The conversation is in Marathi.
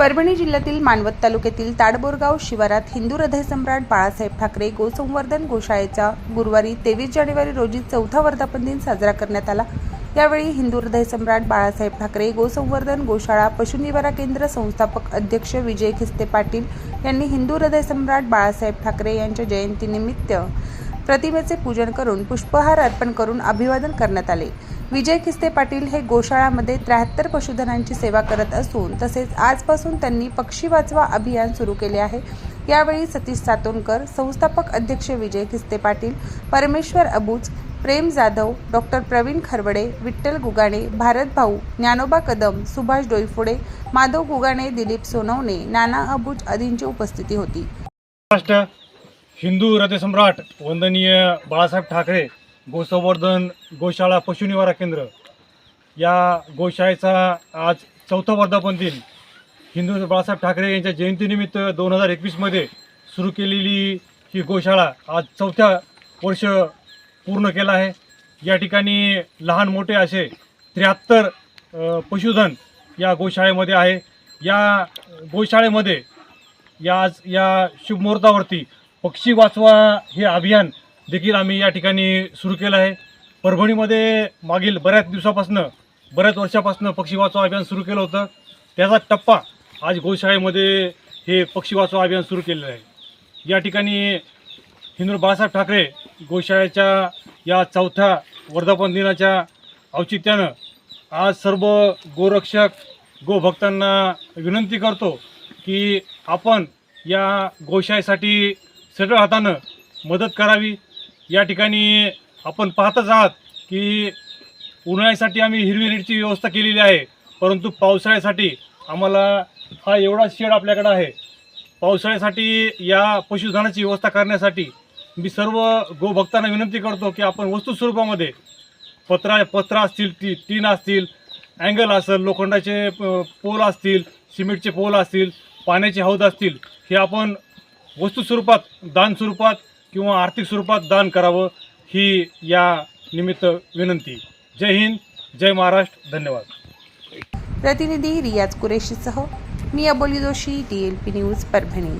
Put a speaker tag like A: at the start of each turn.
A: परभणी जिल्ह्यातील मानवत तालुक्यातील ताडबोरगाव शिवारात हिंदू हृदयसम्राट बाळासाहेब ठाकरे गोसंवर्धन गोशाळेचा गुरुवारी तेवीस जानेवारी रोजी चौथा वर्धापन दिन साजरा करण्यात आला. यावेळी हिंदू हृदयसम्राट बाळासाहेब ठाकरे गोसंवर्धन गोशाळा पशुनिवारा केंद्र संस्थापक अध्यक्ष विजय खिस्ते पाटील यांनी हिंदू हृदयसम्राट बाळासाहेब ठाकरे यांच्या जयंतीनिमित्त प्रतिमेचे पूजन करून पुष्पहार अर्पण करून अभिवादन करण्यात आले. विजय खिस्ते पाटील हे गोशाळामध्ये त्र्याहत्तर पशुधनांची सेवा करत असून तसेच आजपासून त्यांनी पक्षी वाचवा अभियान सुरू केले आहे. यावेळी सतीश सातोनकर संस्थापक अध्यक्ष विजय खिस्ते पाटील परमेश्वर अबूज प्रेम जाधव डॉक्टर प्रवीण खरवडे विठ्ठल गुगाणे भारत भाऊ ज्ञानोबा कदम सुभाष डोईफोडे माधव गुगाणे दिलीप सोनवणे नाना अबूज आदींची उपस्थिती होती.
B: हिंदू हृदयसम्राट वंदनीय बाळासाहेब ठाकरे गोसंवर्धन गोशाळा पशुनिवारा केंद्र या गोशाळेचा आज चौथा वर्धापन दिन. हिंदू बाळासाहेब ठाकरे यांच्या जयंतीनिमित्त दोन हजार एकवीसमध्ये सुरू केलेली ही गोशाळा आज चौथ्या वर्ष पूर्ण केलं आहे. या ठिकाणी लहान मोठे असे त्र्याहत्तर पशुधन या गोशाळेमध्ये आहे. या गोशाळेमध्ये या आज या शुभमुहूर्तावरती पक्षी वाचवा हे अभियान देखील आम्ही या ठिकाणी सुरू केलं आहे. परभणीमध्ये मागील बऱ्याच दिवसापासनं बऱ्याच वर्षापासून पक्षी वाचवा अभियान सुरू केलं होतं. त्याचा टप्पा आज गोशाळेमध्ये हे पक्षी वाचवा अभियान सुरू केलेलं आहे. या ठिकाणी हिंदू बाळासाहेब ठाकरे गोशाळेच्या या चौथ्या वर्धापन दिनाच्या औचित्यानं आज सर्व गोरक्षक गोभक्तांना विनंती करतो की आपण या गोशाळेसाठी सगळं हातानं मदत करावी. या ठिकाणी आपण पाहतच आहात की उन्हाळ्यासाठी आम्ही हिरवी नीटची व्यवस्था केलेली आहे. परंतु पावसाळ्यासाठी आम्हाला हा एवढा शेड आपल्याकडं आहे. पावसाळ्यासाठी या पशुधनाची व्यवस्था करण्यासाठी मी सर्व गोभक्तांना विनंती करतो की आपण वस्तू स्वरूपामध्ये पत्रा पत्रा असतील टी टीन असतील अँगल असेल लोखंडाचे प- पोल असतील सिमेंटचे पोल असतील पाण्याचे हौद असतील हे आपण वस्तू स्वरूपात दान स्वरूपात किंवा आर्थिक स्वरूपात दान करावं ही या निमित्त विनंती. जय हिंद जय महाराष्ट्र धन्यवाद.
A: प्रतिनिधी रियाज कुरेशीसह मी Aboli Joshi D L P news Parbhani.